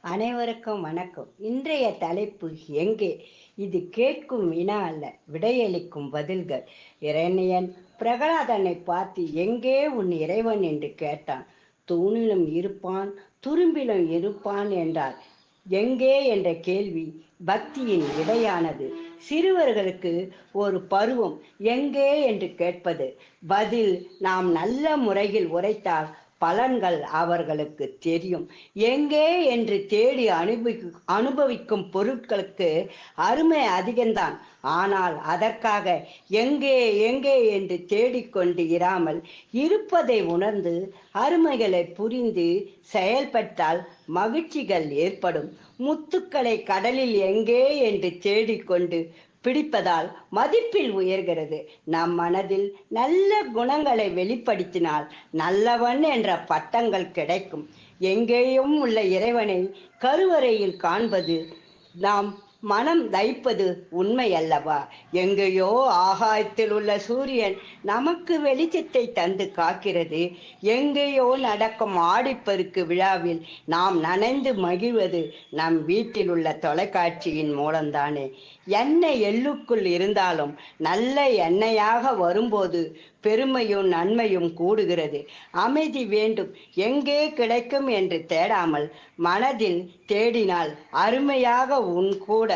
அனைவருக்கும் வணக்கம். இன்றைய தலைப்பு எங்கே? இது கேட்கும் வினா அல்ல விடையளிக்கும் பதில்கள். இரணியன் பிரகலாதனை பார்த்து எங்கே உன் இறைவன்? என்று கேட்டான். தூணிலும் இருப்பான் துரும்பிலும் இருப்பான் என்றார் எங்கே? என்ற கேள்வி பக்தியின் விடையானது. சிறுவர்களுக்கு ஒரு பருவம் எங்கே? என்று கேட்பது. பதில் நாம் நல்ல முறையில் உரைத்தால் பலன்கள் அவர்களுக்கு தெரியும். எங்கே என்று தேடி அனுபவி அனுபவிக்கும் பொருட்களுக்கு அருமை அதிகம்தான். ஆனால் அதற்காக எங்கே எங்கே என்று தேடிக்கொண்டு இராமல் இருப்பதை உணர்ந்து அருமைகளை புரிந்து செயல்பட்டால் மகிழ்ச்சிகள் ஏற்படும். முத்துக்களை கடலில் எங்கே என்று தேடிக்கொண்டு பிடிப்பதால் மதிப்பில் உயர்கிறது. நம் மனதில் நல்ல குணங்களை வெளிப்படுத்தினால் நல்லவன் என்ற பட்டங்கள் கிடைக்கும். எங்கேயும் உள்ள இறைவனை கருவறையில் காண்பது நாம் மனம் தைப்பது உண்மை அல்லவா எங்கேயோ ஆகாயத்தில் உள்ள சூரியன் நமக்கு வெளிச்சத்தை தந்து காக்கிறது. எங்கேயோ நடக்கும் ஆடிப்பெருக்கு விழாவில் நாம் நனைந்து மகிழ்வது நம் வீட்டில் உள்ள தொலைக்காட்சியின் மூலம்தானே. எண்ணெய் எள்ளுக்குள் இருந்தாலும் நல்ல எண்ணெயாக வரும்போது பெருமையும் நன்மையும் கூடுகிறது. அமைதி வேண்டும். எங்கே கிடைக்கும் என்று தேடாமல் மனதில் தேடினால் அருமையாக உன் கூட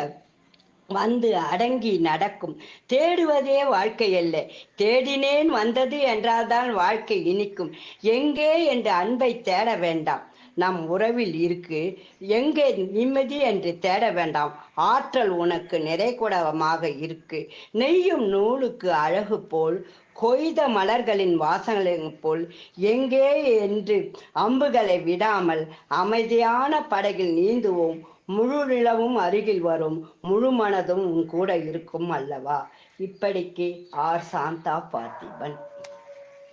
வந்து அடங்கி நடக்கும். தேடுவதே வாழ்க்கை அல்ல தேடினேன் வந்தது என்றால்தான் வாழ்க்கை இனிக்கும். எங்கே என்று அன்பை தேட வேண்டாம். நம் உறவில் இருக்கு. எங்கே நிம்மதி என்று தேட வேண்டாம். ஆற்றல் உனக்கு நிறைகுடமாக இருக்கு. நெய்யும் நூலுக்கு அழகு போல் கொய்த மலர்களின் வாசனை போல் எங்கே என்று அம்புகளை விடாமல் அமைதியான படகில் நீந்துவோம். முழு நிலவும் அருகில் வரும். முழு மனதும் உன் கூட இருக்கும் அல்லவா? இப்படிக்கு ஆர் சாந்தா பார்த்திபன்.